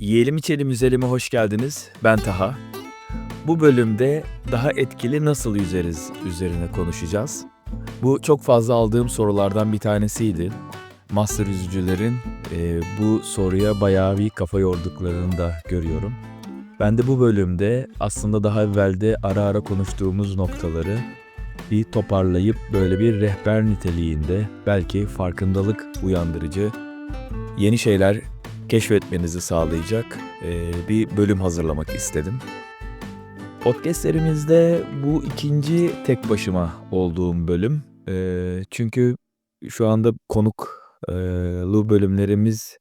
Yiyelim içelim yüzelime hoş geldiniz. Ben Taha. Bu bölümde daha etkili nasıl yüzeriz üzerine konuşacağız. Bu çok fazla aldığım sorulardan bir tanesiydi. Master yüzücülerin e, bu soruya bayağı bir kafa yorduklarını da görüyorum. Ben de bu bölümde aslında daha evvelde ara ara konuştuğumuz noktaları bir toparlayıp böyle bir rehber niteliğinde belki farkındalık uyandırıcı yeni şeyler keşfetmenizi sağlayacak e, bir bölüm hazırlamak istedim. Podcastlerimizde bu ikinci tek başıma olduğum bölüm. E, çünkü şu anda konuklu bölümlerimiz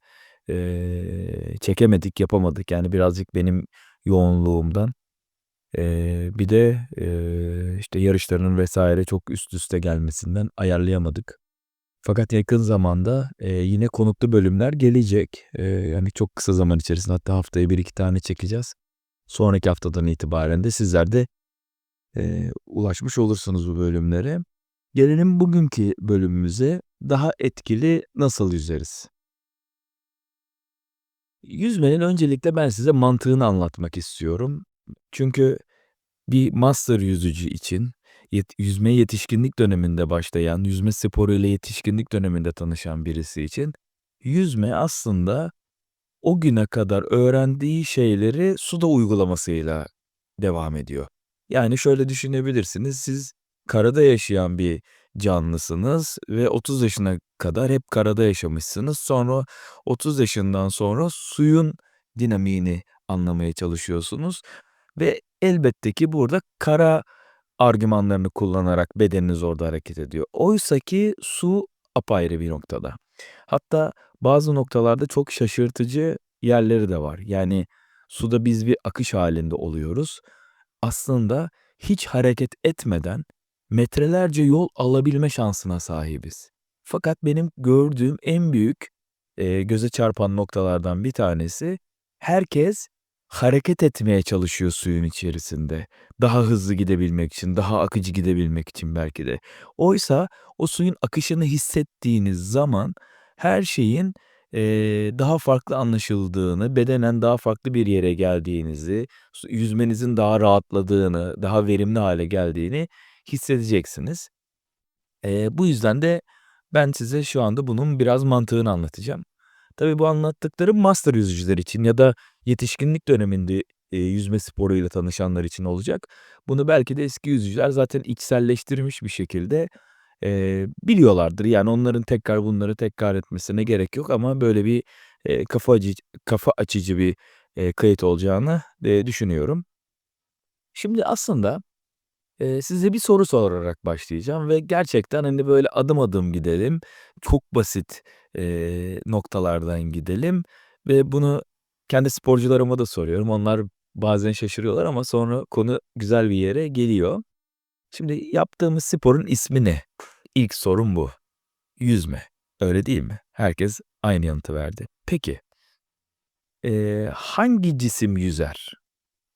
e, çekemedik, yapamadık. Yani birazcık benim yoğunluğumdan. Bir de işte yarışlarının vesaire çok üst üste gelmesinden ayarlayamadık. Fakat yakın zamanda e, yine konuklu bölümler gelecek. E, yani çok kısa zaman içerisinde hatta haftaya bir iki tane çekeceğiz. Sonraki haftadan itibaren de sizler de e, ulaşmış olursunuz bu bölümlere. Gelelim bugünkü bölümümüze daha etkili nasıl yüzeriz? Yüzmenin öncelikle ben size mantığını anlatmak istiyorum. Çünkü bir master yüzücü için yet yüzmeye yetişkinlik döneminde başlayan, yüzme sporuyla yetişkinlik döneminde tanışan birisi için yüzme aslında o güne kadar öğrendiği şeyleri suda uygulamasıyla devam ediyor. Yani şöyle düşünebilirsiniz, siz karada yaşayan bir canlısınız ve 30 yaşına kadar hep karada yaşamışsınız. Sonra 30 yaşından sonra suyun dinamiğini anlamaya çalışıyorsunuz ve elbette ki burada kara argümanlarını kullanarak bedeniniz orada hareket ediyor. Oysaki su apayrı bir noktada. Hatta bazı noktalarda çok şaşırtıcı yerleri de var. Yani suda biz bir akış halinde oluyoruz. Aslında hiç hareket etmeden metrelerce yol alabilme şansına sahibiz. Fakat benim gördüğüm en büyük e, göze çarpan noktalardan bir tanesi herkes hareket etmeye çalışıyor suyun içerisinde. Daha hızlı gidebilmek için, daha akıcı gidebilmek için belki de. Oysa o suyun akışını hissettiğiniz zaman her şeyin e, daha farklı anlaşıldığını, bedenen daha farklı bir yere geldiğinizi, yüzmenizin daha rahatladığını, daha verimli hale geldiğini hissedeceksiniz. E, bu yüzden de ben size şu anda bunun biraz mantığını anlatacağım. Tabii bu anlattıklarım master yüzücüler için ya da yetişkinlik döneminde e, yüzme sporuyla tanışanlar için olacak. Bunu belki de eski yüzücüler zaten içselleştirmiş bir şekilde e, biliyorlardır. Yani onların tekrar bunları tekrar etmesine gerek yok ama böyle bir e, kafa, acı, kafa açıcı bir e, kayıt olacağını e, düşünüyorum. Şimdi aslında size bir soru sorarak başlayacağım ve gerçekten hani böyle adım adım gidelim. Çok basit e, noktalardan gidelim ve bunu kendi sporcularıma da soruyorum. Onlar bazen şaşırıyorlar ama sonra konu güzel bir yere geliyor. Şimdi yaptığımız sporun ismi ne? İlk sorum bu. Yüzme. Öyle değil mi? Herkes aynı yanıtı verdi. Peki. Ee, hangi cisim yüzer?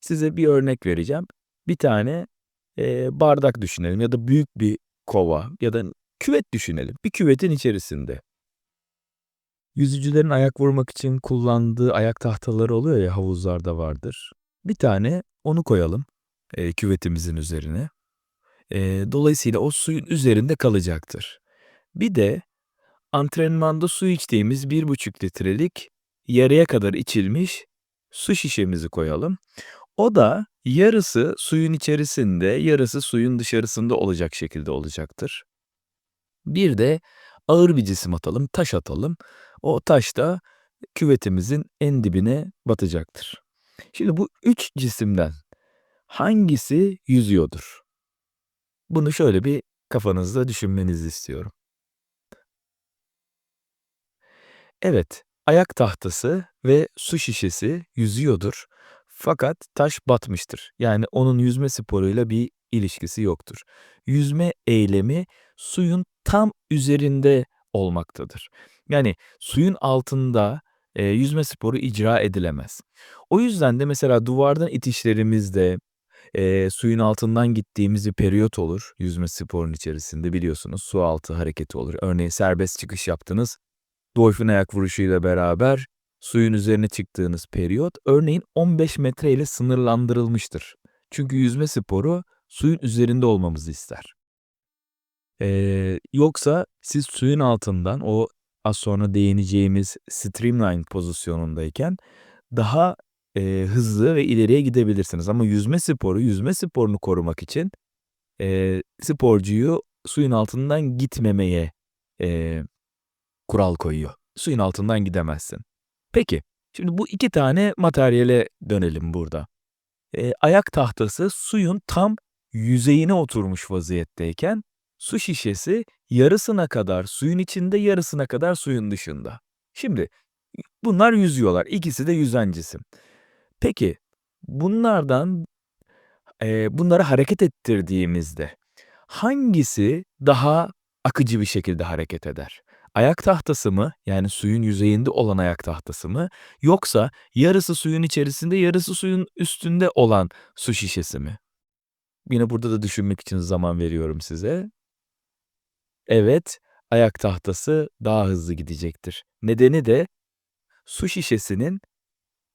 Size bir örnek vereceğim. Bir tane e, bardak düşünelim ya da büyük bir kova ya da küvet düşünelim. Bir küvetin içerisinde. Yüzücülerin ayak vurmak için kullandığı ayak tahtaları oluyor ya havuzlarda vardır. Bir tane onu koyalım e, küvetimizin üzerine. E, dolayısıyla o suyun üzerinde kalacaktır. Bir de antrenmanda su içtiğimiz bir buçuk litrelik yarıya kadar içilmiş su şişemizi koyalım. O da yarısı suyun içerisinde, yarısı suyun dışarısında olacak şekilde olacaktır. Bir de ağır bir cisim atalım, taş atalım. O taş da küvetimizin en dibine batacaktır. Şimdi bu üç cisimden hangisi yüzüyordur? Bunu şöyle bir kafanızda düşünmenizi istiyorum. Evet, ayak tahtası ve su şişesi yüzüyordur. Fakat taş batmıştır. Yani onun yüzme sporuyla bir ilişkisi yoktur. Yüzme eylemi suyun tam üzerinde olmaktadır. Yani suyun altında e, yüzme sporu icra edilemez. O yüzden de mesela duvardan itişlerimizde e, suyun altından gittiğimiz bir periyot olur yüzme sporunun içerisinde biliyorsunuz su altı hareketi olur. Örneğin serbest çıkış yaptınız. Dolphin ayak vuruşuyla beraber suyun üzerine çıktığınız periyot örneğin 15 metre ile sınırlandırılmıştır. Çünkü yüzme sporu suyun üzerinde olmamızı ister. Eee, yoksa siz suyun altından o az sonra değineceğimiz streamline pozisyonundayken daha, eee, hızlı ve ileriye gidebilirsiniz ama yüzme sporu, yüzme sporunu korumak için, eee, sporcuyu suyun altından gitmemeye, eee, kural koyuyor. Suyun altından gidemezsin. Peki, şimdi bu 2 tane materyale dönelim burada. Eee, ayak tahtası suyun tam yüzeyine oturmuş vaziyetteyken su şişesi yarısına kadar suyun içinde, yarısına kadar suyun dışında. Şimdi bunlar yüzüyorlar. İkisi de yüzen cisim. Peki bunlardan, eee, bunları hareket ettirdiğimizde hangisi daha akıcı bir şekilde hareket eder? Ayak tahtası mı, yani suyun yüzeyinde olan ayak tahtası mı yoksa yarısı suyun içerisinde, yarısı suyun üstünde olan su şişesi mi? Yine burada da düşünmek için zaman veriyorum size. Evet, ayak tahtası daha hızlı gidecektir. Nedeni de su şişesinin,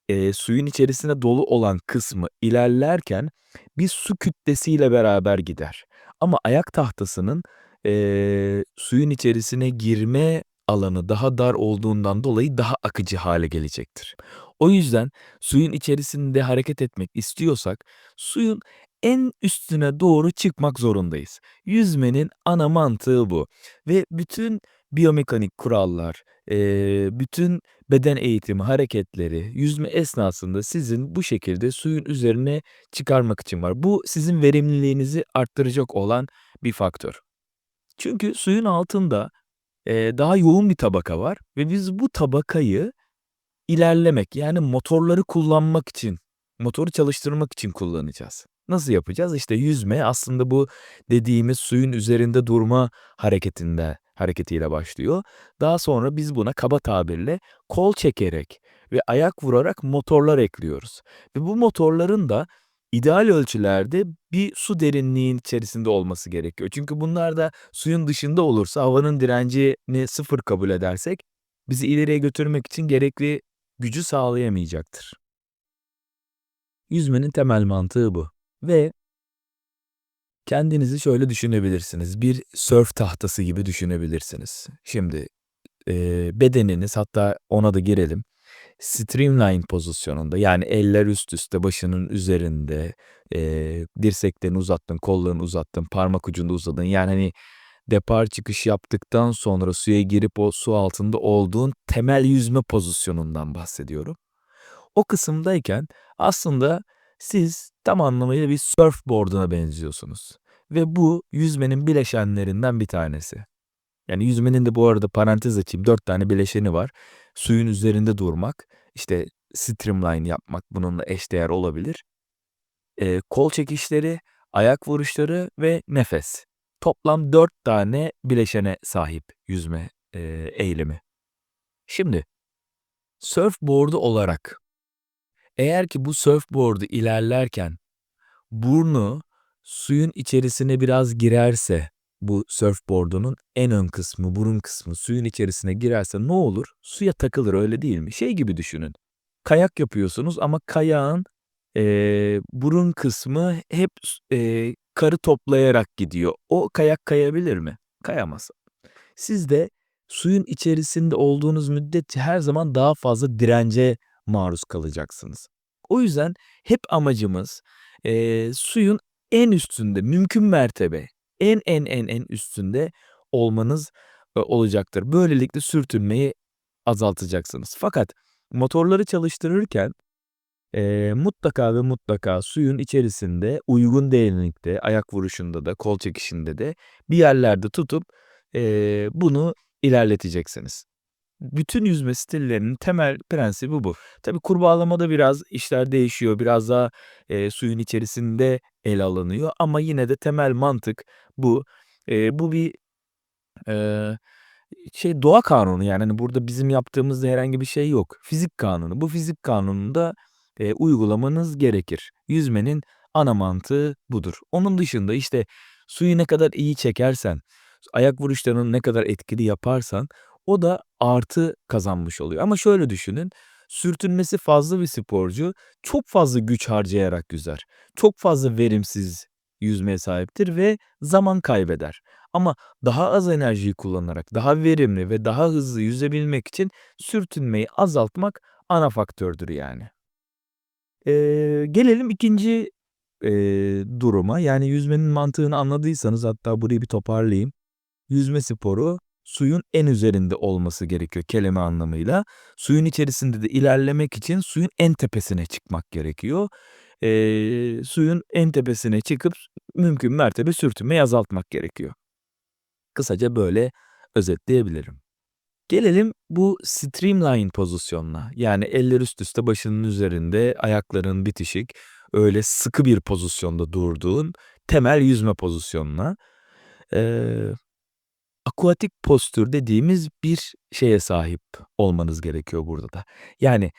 eee, suyun içerisinde dolu olan kısmı ilerlerken bir su kütlesiyle beraber gider. Ama ayak tahtasının, eee, suyun içerisine girme alanı daha dar olduğundan dolayı daha akıcı hale gelecektir. O yüzden suyun içerisinde hareket etmek istiyorsak suyun en üstüne doğru çıkmak zorundayız. Yüzmenin ana mantığı bu ve bütün biyomekanik kurallar, bütün beden eğitimi hareketleri yüzme esnasında sizin bu şekilde suyun üzerine çıkarmak için var. Bu sizin verimliliğinizi arttıracak olan bir faktör. Çünkü suyun altında, eee, daha yoğun bir tabaka var ve biz bu tabakayı ilerlemek, yani motorları kullanmak için, motoru çalıştırmak için kullanacağız. Nasıl yapacağız? İşte yüzme aslında bu dediğimiz suyun üzerinde durma hareketinde hareketiyle başlıyor. Daha sonra biz buna kaba tabirle kol çekerek ve ayak vurarak motorlar ekliyoruz ve bu motorların da ideal ölçülerde bir su derinliğin içerisinde olması gerekiyor. Çünkü bunlar da suyun dışında olursa havanın direncini 0 kabul edersek bizi ileriye götürmek için gerekli gücü sağlayamayacaktır. Yüzmenin temel mantığı bu ve kendinizi şöyle düşünebilirsiniz. Bir sörf tahtası gibi düşünebilirsiniz. Şimdi, eee, bedeniniz hatta ona da girelim. Streamline pozisyonunda yani eller üst üste başının üzerinde, eee, dirseklerini uzattın, kollarını uzattın, parmak ucunda uzadın. Yani, hani, depar çıkış yaptıktan sonra suya girip o su altında olduğun temel yüzme pozisyonundan bahsediyorum. O kısımdayken aslında siz tam anlamıyla bir surfboard'una benziyorsunuz ve bu yüzmenin bileşenlerinden bir tanesi. Yani yüzmenin de bu arada parantez açayım 4 tane bileşeni var. Suyun üzerinde durmak, işte streamline yapmak bununla eşdeğer olabilir. Eee, kol çekişleri, ayak vuruşları ve nefes. Toplam 4 tane bileşene sahip yüzme, eee, eğilimi. Şimdi surfboard'u olarak eğer ki bu surfboard'u ilerlerken burnu suyun içerisine biraz girerse bu surfboard'unun en ön kısmı, burun kısmı suyun içerisine girerse ne olur? Suya takılır öyle değil mi? Şey gibi düşünün. Kayak yapıyorsunuz ama kayağın, eee, burun kısmı hep eee, karı toplayarak gidiyor. O kayak kayabilir mi? Kayamaz. Siz de suyun içerisinde olduğunuz müddetçe her zaman daha fazla dirence maruz kalacaksınız. O yüzden hep amacımız, eee, suyun en üstünde, mümkün mertebe en, en, en, en üstünde olmanız, eee, olacaktır. Böylelikle sürtünmeyi azaltacaksınız. Fakat motorları çalıştırırken, eee, mutlaka ve mutlaka suyun içerisinde uygun derinlikte, ayak vuruşunda da, kol çekişinde de bir yerlerde tutup, eee, bunu ilerleteceksiniz. Bütün yüzme stillerinin temel prensibi bu. Tabii kurbağalamada biraz işler değişiyor. Biraz daha, eee, suyun içerisinde ele alınıyor ama yine de temel mantık bu. Eee, bu bir, eee, şey doğa kanunu yani, hani, burada bizim yaptığımızda herhangi bir şey yok. Fizik kanunu. Bu fizik kanununu da, eee, uygulamanız gerekir. Yüzmenin ana mantığı budur. Onun dışında, işte, suyu ne kadar iyi çekersen, ayak vuruşlarını ne kadar etkili yaparsan o da artı kazanmış oluyor. Ama şöyle düşünün, sürtünmesi fazla bir sporcu çok fazla güç harcayarak yüzer. Çok fazla verimsiz yüzmeye sahiptir ve zaman kaybeder. Ama daha az enerjiyi kullanarak daha verimli ve daha hızlı yüzebilmek için sürtünmeyi azaltmak ana faktördür yani. Eee, gelelim ikinci eee, duruma. Yani yüzmenin mantığını anladıysanız hatta burayı bir toparlayayım. Yüzme sporu suyun en üzerinde olması gerekiyor kelime anlamıyla. Suyun içerisinde de ilerlemek için suyun en tepesine çıkmak gerekiyor. Eee, suyun en tepesine çıkıp mümkün mertebe sürtünmeyi azaltmak gerekiyor. Kısaca böyle özetleyebilirim. Gelelim bu streamline pozisyonuna. Yani eller üst üste başının üzerinde, ayakların bitişik, öyle sıkı bir pozisyonda durduğun temel yüzme pozisyonuna. Eee, akuatik postür dediğimiz bir şeye sahip olmanız gerekiyor burada da. Yani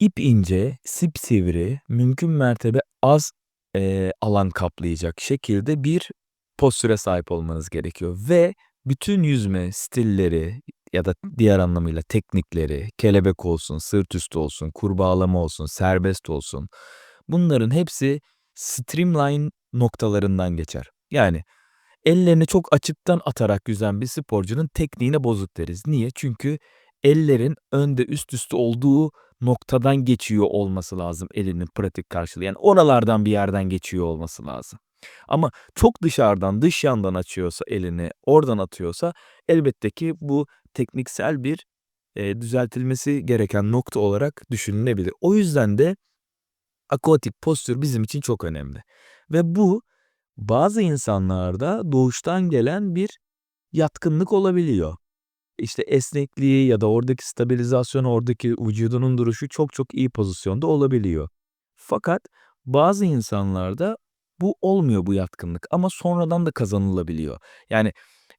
ip ince, sipsivri, mümkün mertebe az eee, alan kaplayacak şekilde bir postüre sahip olmanız gerekiyor ve bütün yüzme stilleri ya da diğer anlamıyla teknikleri, kelebek olsun, sırt üstü olsun, kurbağalama olsun, serbest olsun, bunların hepsi streamline noktalarından geçer. Yani ellerini çok açıktan atarak yüzen bir sporcunun tekniğine bozuk deriz. Niye? Çünkü ellerin önde üst üste olduğu noktadan geçiyor olması lazım elinin pratik karşılığı. Yani oralardan bir yerden geçiyor olması lazım. Ama çok dışarıdan, dış yandan açıyorsa elini, oradan atıyorsa elbette ki bu tekniksel bir eee, düzeltilmesi gereken nokta olarak düşünülebilir. O yüzden de akuatik postür bizim için çok önemli. Ve bu bazı insanlarda doğuştan gelen bir yatkınlık olabiliyor. İşte esnekliği ya da oradaki stabilizasyon, oradaki vücudunun duruşu çok çok iyi pozisyonda olabiliyor. Fakat bazı insanlarda bu olmuyor bu yatkınlık ama sonradan da kazanılabiliyor. Yani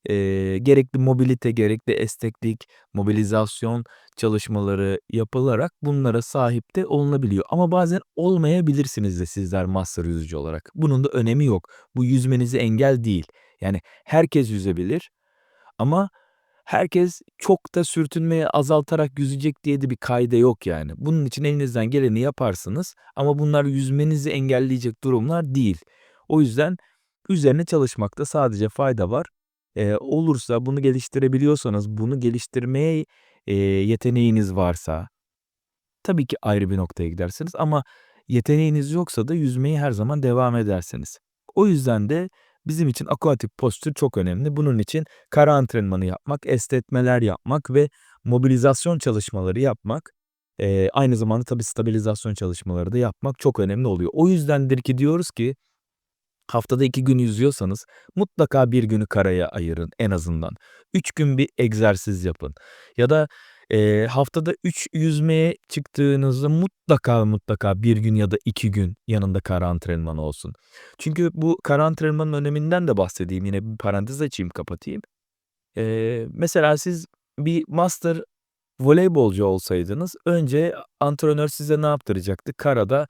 eee, gerekli mobilite, gerekli esneklik, mobilizasyon çalışmaları yapılarak bunlara sahip de olunabiliyor. Ama bazen olmayabilirsiniz de sizler master yüzücü olarak. Bunun da önemi yok. Bu yüzmenize engel değil. Yani herkes yüzebilir ama herkes çok da sürtünmeyi azaltarak yüzecek diye de bir kaide yok yani. Bunun için elinizden geleni yaparsınız ama bunlar yüzmenizi engelleyecek durumlar değil. O yüzden üzerine çalışmakta sadece fayda var. Eee, olursa bunu geliştirebiliyorsanız, bunu geliştirmeye eee, yeteneğiniz varsa tabii ki ayrı bir noktaya gidersiniz ama yeteneğiniz yoksa da yüzmeye her zaman devam edersiniz. O yüzden de bizim için akuatik postür çok önemli. Bunun için kara antrenmanı yapmak, esnetmeler yapmak ve mobilizasyon çalışmaları yapmak, eee, aynı zamanda tabii stabilizasyon çalışmaları da yapmak çok önemli oluyor. O yüzdendir ki diyoruz ki haftada 2 gün yüzüyorsanız mutlaka 1 günü karaya ayırın en azından. 3 gün bir egzersiz yapın ya da eee, haftada 3 yüzmeye çıktığınızda mutlaka mutlaka 1 gün ya da 2 gün yanında kara antrenmanı olsun. Çünkü bu kara antrenmanın öneminden de bahsedeyim. Yine bir parantez açayım, kapatayım. Eee, mesela siz bir master voleybolcu olsaydınız önce antrenör size ne yaptıracaktı? Karada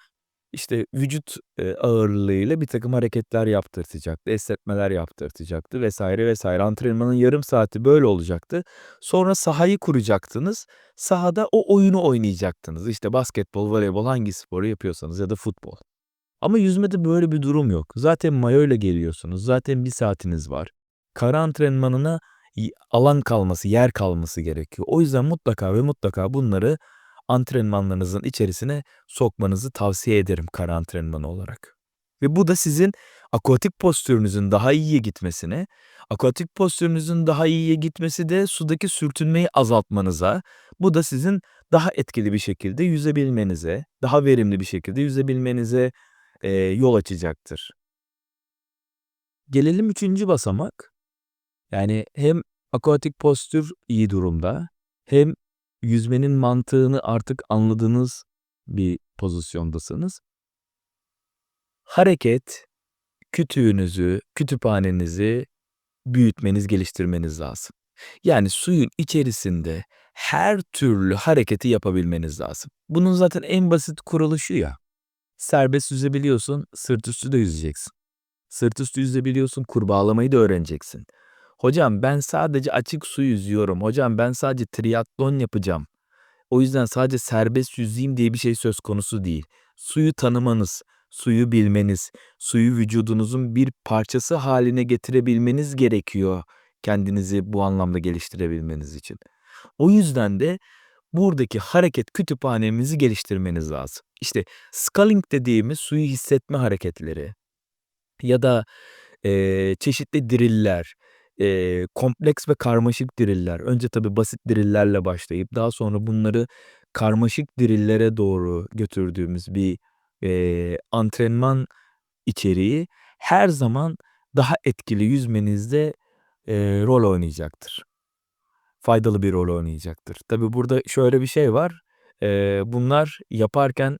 işte vücut eee, ağırlığıyla birtakım hareketler yaptırtacaktı, esnetmeler yaptırtacaktı vs. vs. Antrenmanın yarım saati böyle olacaktı. Sonra sahayı kuracaktınız. Sahada o oyunu oynayacaktınız. İşte basketbol, voleybol hangi sporu yapıyorsanız ya da futbol. Ama yüzmede böyle bir durum yok. Zaten mayoyla geliyorsunuz. Zaten 1 saatiniz var. Kara antrenmanına alan kalması, yer kalması gerekiyor. O yüzden mutlaka ve mutlaka bunları antrenmanlarınızın içerisine sokmanızı tavsiye ederim kara antrenmanı olarak. Ve bu da sizin akuatik postürünüzün daha iyiye gitmesine, akuatik postürünüzün daha iyiye gitmesi de sudaki sürtünmeyi azaltmanıza, bu da sizin daha etkili bir şekilde yüzebilmenize, daha verimli bir şekilde yüzebilmenize eee, yol açacaktır. Gelelim 3. basamak. Yani hem akuatik postür iyi durumda hem yüzmenin mantığını artık anladığınız bir pozisyondasınız. Hareket, kütüğünüzü, kütüphanenizi büyütmeniz, geliştirmeniz lazım. Yani suyun içerisinde her türlü hareketi yapabilmeniz lazım. Bunun zaten en basit kuralı şu ya, serbest yüzebiliyorsun, sırt üstü de yüzeceksin. Sırt üstü yüzebiliyorsun, kurbağalamayı da öğreneceksin. Hocam ben sadece açık su yüzüyorum, hocam ben sadece triatlon yapacağım. O yüzden sadece serbest yüzeyim diye bir şey söz konusu değil. Suyu tanımanız, suyu bilmeniz, suyu vücudunuzun bir parçası haline getirebilmeniz gerekiyor kendinizi bu anlamda geliştirebilmeniz için. O yüzden de buradaki hareket kütüphanemizi geliştirmeniz lazım. İşte sculling dediğimiz suyu hissetme hareketleri ya da eee, çeşitli driller, eee, kompleks ve karmaşık driller. Önce tabii basit drillerle başlayıp daha sonra bunları karmaşık drillere doğru götürdüğümüz bir eee, antrenman içeriği her zaman daha etkili yüzmenizde eee, rol oynayacaktır. Faydalı bir rol oynayacaktır. Tabii burada şöyle bir şey var. Eee, bunlar yaparken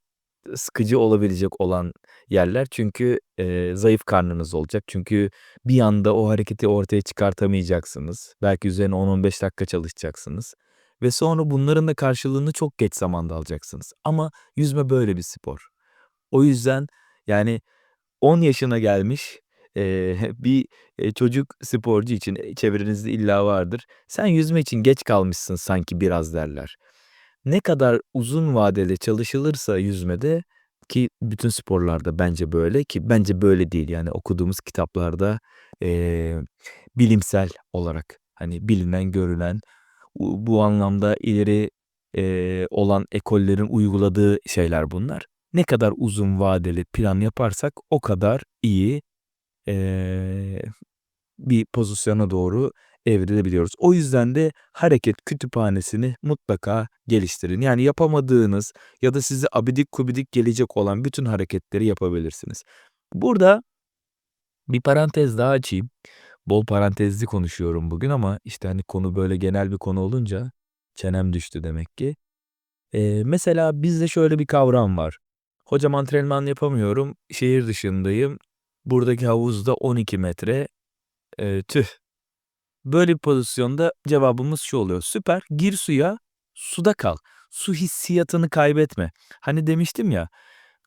sıkıcı olabilecek olan yerler. Çünkü eee, zayıf karnınız olacak. Çünkü bir anda o hareketi ortaya çıkartamayacaksınız. Belki üzerine 10-15 dakika çalışacaksınız ve sonra bunların da karşılığını çok geç zamanda alacaksınız. Ama yüzme böyle bir spor. O yüzden yani 10 yaşına gelmiş eee, bir eee, çocuk sporcu için çevrenizde illa vardır. Sen yüzme için geç kalmışsın sanki biraz derler. Ne kadar uzun vadeli çalışılırsa yüzmede ki bütün sporlarda bence böyle ki bence böyle değil yani okuduğumuz kitaplarda eee, bilimsel olarak hani bilinen görülen bu anlamda ileri eee, olan ekollerin uyguladığı şeyler bunlar. Ne kadar uzun vadeli plan yaparsak o kadar iyi eee, bir pozisyona doğru evrilebiliyoruz. O yüzden de hareket kütüphanesini mutlaka geliştirin. Yani yapamadığınız ya da size abidik kubidik gelecek olan bütün hareketleri yapabilirsiniz. Burada bir parantez daha açayım. Bol parantezli konuşuyorum bugün ama işte hani konu böyle genel bir konu olunca çenem düştü demek ki. Eee, mesela bizde şöyle bir kavram var. Hocam antrenman yapamıyorum, şehir dışındayım. Buradaki havuzda 12 metre. Eee, tüh. Böyle bir pozisyonda cevabımız şu oluyor. Süper, gir suya, suda kal. Su hissiyatını kaybetme. Hani demiştim ya,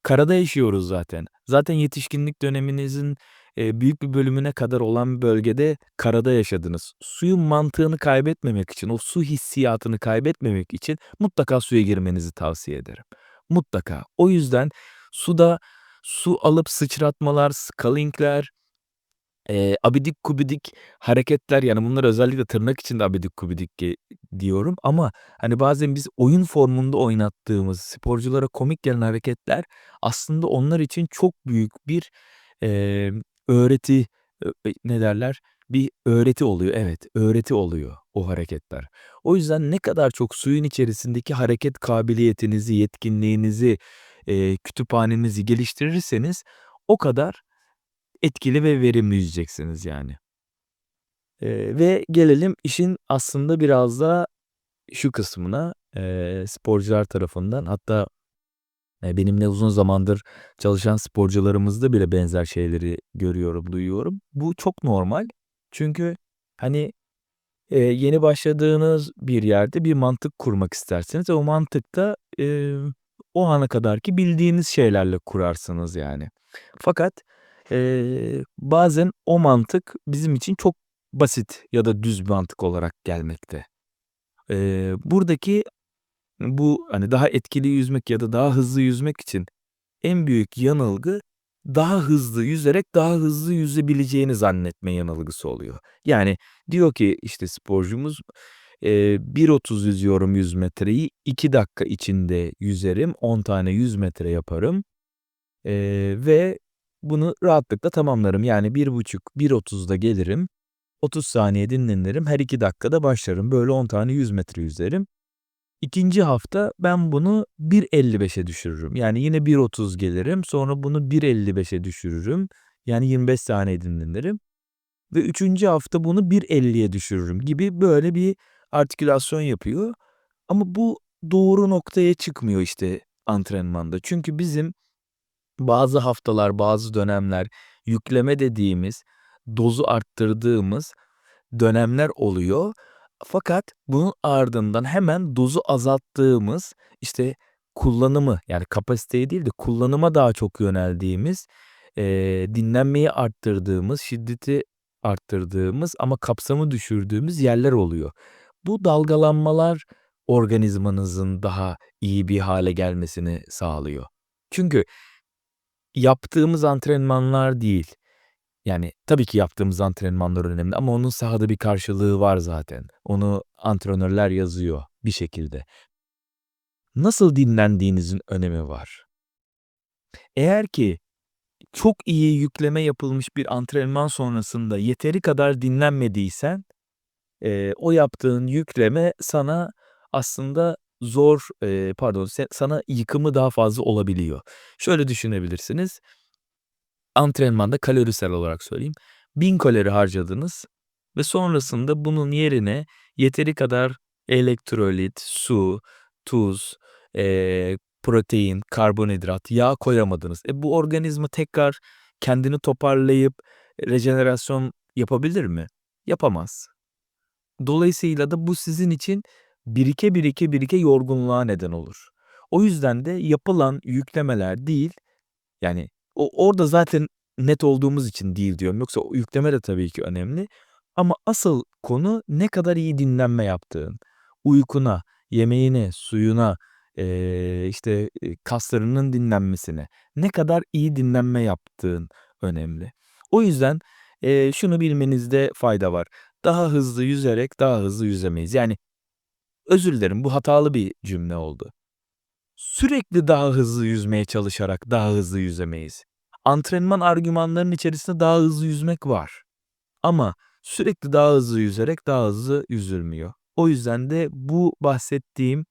karada yaşıyoruz zaten. Zaten yetişkinlik döneminizin eee, büyük bir bölümüne kadar olan bölgede karada yaşadınız. Suyun mantığını kaybetmemek için, o su hissiyatını kaybetmemek için mutlaka suya girmenizi tavsiye ederim. Mutlaka. O yüzden suda su alıp sıçratmalar, sculling'ler, eee, abidik gubidik hareketler yani bunlar özellikle tırnak içinde abidik gubidik ge diyorum ama hani bazen biz oyun formunda oynattığımız, sporculara komik gelen hareketler aslında onlar için çok büyük bir, emm, öğreti, e ne derler? Bir öğreti oluyor. Evet, öğreti oluyor o hareketler. O yüzden ne kadar çok suyun içerisindeki hareket kabiliyetinizi, yetkinliğinizi, eee, kütüphanenizi geliştirirseniz o kadar etkili ve verimli yüzeceksiniz yani. Eee, ve gelelim işin aslında biraz da şu kısmına, eee, sporcular tarafından hatta, eee, benimle uzun zamandır çalışan sporcularımızda bile benzer şeyleri görüyorum, duyuyorum. Bu çok normal. Çünkü hani, eee, yeni başladığınız bir yerde bir mantık kurmak istersiniz o mantık da, eee, o ana kadarki bildiğiniz şeylerle kurarsınız yani. Fakat, eee, bazen o mantık bizim için çok basit ya da düz bir mantık olarak gelmekte. Eee, buradaki bu, hani, daha etkili yüzmek ya da daha hızlı yüzmek için en büyük yanılgı daha hızlı yüzerek daha hızlı yüzebileceğini zannetme yanılgısı oluyor. Yani diyor ki işte sporcumuz, eee, 1.30 yüzüyorum 100 metreyi, 2 dakika içinde yüzerim, 10 tane 100 metre yaparım, eee, ve bunu rahatlıkla tamamlarım. Yani 1.5-1.30'da gelirim, 30 saniye dinlenirim, her 2 dakikada başlarım. Böyle 10 tane 100 metre yüzerim. İkinci hafta ben bunu 1.55'e düşürürüm. Yani yine 1.30 gelirim, sonra bunu 1.55'e düşürürüm. Yani 25 saniye dinlenirim ve üçüncü hafta bunu 1.50'ye düşürürüm gibi böyle bir artikülasyon yapıyor. Ama bu doğru noktaya çıkmıyor işte antrenmanda. Çünkü bizim bazı haftalar, bazı dönemler yükleme dediğimiz, dozu arttırdığımız dönemler oluyor. Fakat bunun ardından hemen dozu azalttığımız, işte kullanımı yani kapasiteyi değil de kullanıma daha çok yöneldiğimiz, eee, dinlenmeyi arttırdığımız, şiddeti arttırdığımız ama kapsamı düşürdüğümüz yerler oluyor. Bu dalgalanmalar organizmanızın daha iyi bir hale gelmesini sağlıyor. Çünkü yaptığımız antrenmanlar değil, yani tabii ki yaptığımız antrenmanlar önemli ama onun sahada bir karşılığı var zaten. Onu antrenörler yazıyor bir şekilde. Nasıl dinlendiğinizin önemi var. Eğer ki çok iyi yükleme yapılmış bir antrenman sonrasında yeteri kadar dinlenmediysen, eee, o yaptığın yükleme sana aslında zor, eee, pardon, se sana yıkımı daha fazla olabiliyor. Şöyle düşünebilirsiniz. Antrenmanda kalorisel olarak söyleyeyim. 1000 kalori harcadınız ve sonrasında bunun yerine yeteri kadar elektrolit, su, tuz, eee, protein, karbonhidrat, yağ koyamadınız. E, bu organizma tekrar kendini toparlayıp rejenerasyon yapabilir mi? Yapamaz. Dolayısıyla da bu sizin için birike birike birike yorgunluğa neden olur. O yüzden de yapılan yüklemeler değil, yani o orada zaten net olduğumuz için değil diyorum. Yoksa o yükleme de tabii ki önemli ama asıl konu ne kadar iyi dinlenme yaptığın. Uykuna, yemeğine, suyuna, eee, işte, eee, kaslarının dinlenmesine, ne kadar iyi dinlenme yaptığın önemli. O yüzden, eee, şunu bilmenizde fayda var. Daha hızlı yüzerek daha hızlı yüzemeyiz. Yani özür dilerim bu hatalı bir cümle oldu. Sürekli daha hızlı yüzmeye çalışarak daha hızlı yüzemeyiz. Antrenman argümanlarının içerisinde daha hızlı yüzmek var. Ama sürekli daha hızlı yüzerek daha hızlı yüzülmüyor. O yüzden de bu bahsettiğim,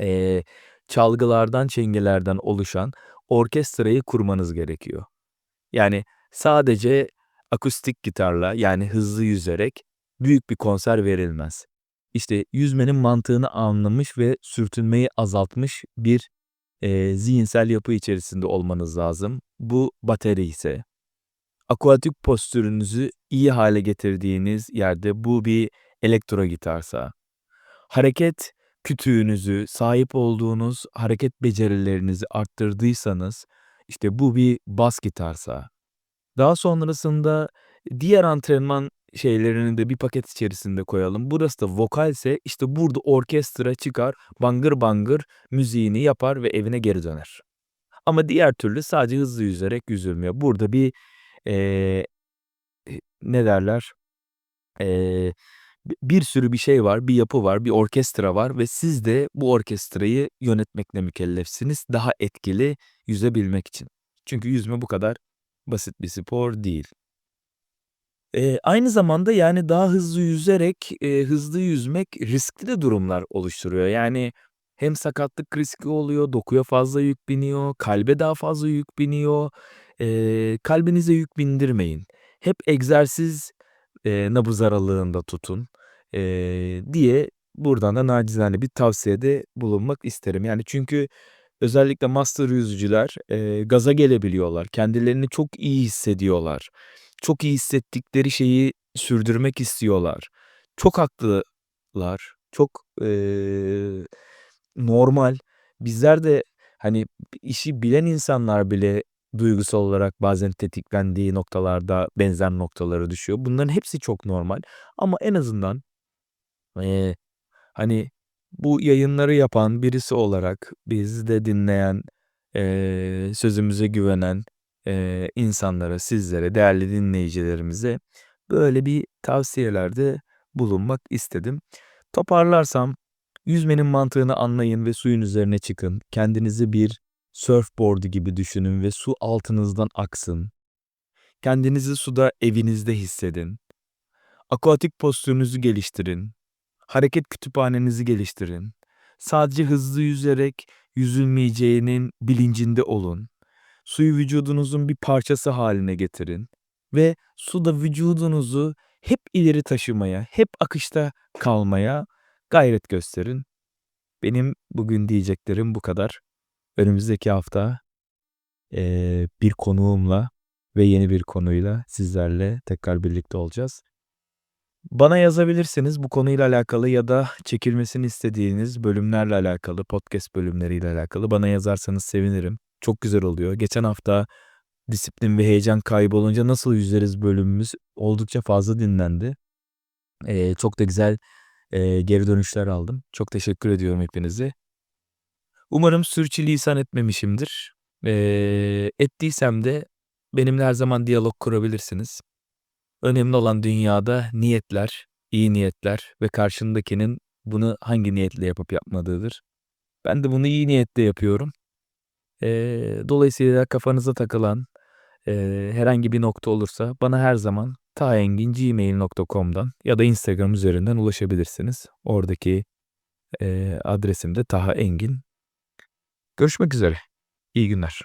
eee, çalgılardan, çengelerden oluşan orkestrayı kurmanız gerekiyor. Yani sadece akustik gitarla, yani hızlı yüzerek büyük bir konser verilmez. İşte yüzmenin mantığını anlamış ve sürtünmeyi azaltmış bir, eee, zihinsel yapı içerisinde olmanız lazım. Bu bateri ise. Akuatik postürünüzü iyi hale getirdiğiniz yerde bu bir elektro gitarsa. Hareket kütüğünüzü, sahip olduğunuz hareket becerilerinizi arttırdıysanız, işte bu bir bas gitarsa. Daha sonrasında diğer antrenman şeylerini de bir paket içerisinde koyalım. Burası da vokalse işte burada orkestra çıkar, bangır bangır müziğini yapar ve evine geri döner. Ama diğer türlü sadece hızlı yüzerek yüzülmüyor. Burada bir, eee, ne derler, bi bir sürü bir şey var, bir yapı var, bir orkestra var ve siz de bu orkestrayı yönetmekle mükellefsiniz daha etkili yüzebilmek için. Çünkü yüzme bu kadar basit bir spor değil. Eee, aynı zamanda, yani, daha hızlı yüzerek, eee, hızlı yüzmek riskli de durumlar oluşturuyor. Yani hem sakatlık riski oluyor, dokuya fazla yük biniyor, kalbe daha fazla yük biniyor. Eee, kalbinize yük bindirmeyin. Hep egzersiz, eee, nabız aralığında tutun, eee, diye buradan da nacizane bir tavsiyede bulunmak isterim. Yani çünkü özellikle master yüzücüler, eee, gaza gelebiliyorlar. Kendilerini çok iyi hissediyorlar. Çok iyi hissettikleri şeyi sürdürmek istiyorlar. Çok haklılar. Çok, eee, normal. Bizler de, hani, işi bilen insanlar bile duygusal olarak bazen tetiklendiği noktalarda benzer noktalara düşüyor. Bunların hepsi çok normal ama en azından, eee, hani, bu yayınları yapan birisi olarak bizi de dinleyen, eee, sözümüze güvenen, eee, insanlara, sizlere, değerli dinleyicilerimize böyle bir tavsiyelerde bulunmak istedim. Toparlarsam, yüzmenin mantığını anlayın ve suyun üzerine çıkın. Kendinizi bir surfboard gibi düşünün ve su altınızdan aksın. Kendinizi suda evinizde hissedin. Akuatik postürünüzü geliştirin. Hareket kütüphanenizi geliştirin. Sadece hızlı yüzerek yüzülmeyeceğinin bilincinde olun. Suyu vücudunuzun bir parçası haline getirin ve suda vücudunuzu hep ileri taşımaya, hep akışta kalmaya gayret gösterin. Benim bugün diyeceklerim bu kadar. Önümüzdeki hafta, eee, bir konuğumla ve yeni bir konuyla sizlerle tekrar birlikte olacağız. Bana yazabilirsiniz bu konuyla alakalı ya da çekilmesini istediğiniz bölümlerle alakalı, podcast bölümleriyle alakalı bana yazarsanız sevinirim. Çok güzel oluyor. Geçen hafta disiplin ve heyecan kaybolunca nasıl yüzeriz bölümümüz oldukça fazla dinlendi. Eee, çok da güzel eee, geri dönüşler aldım. Çok teşekkür ediyorum hepinize. Umarım sürçülisan etmemişimdir. Eee, ettiysem de benimle her zaman diyalog kurabilirsiniz. Önemli olan dünyada niyetler, iyi niyetler ve karşındakinin bunu hangi niyetle yapıp yapmadığıdır. Ben de bunu iyi niyetle yapıyorum. Eee, dolayısıyla kafanıza takılan, eee, herhangi bir nokta olursa bana her zaman tahengin@gmail.com'dan ya da Instagram üzerinden ulaşabilirsiniz. Oradaki, eee, adresim de Taha Engin. Görüşmek üzere. İyi günler.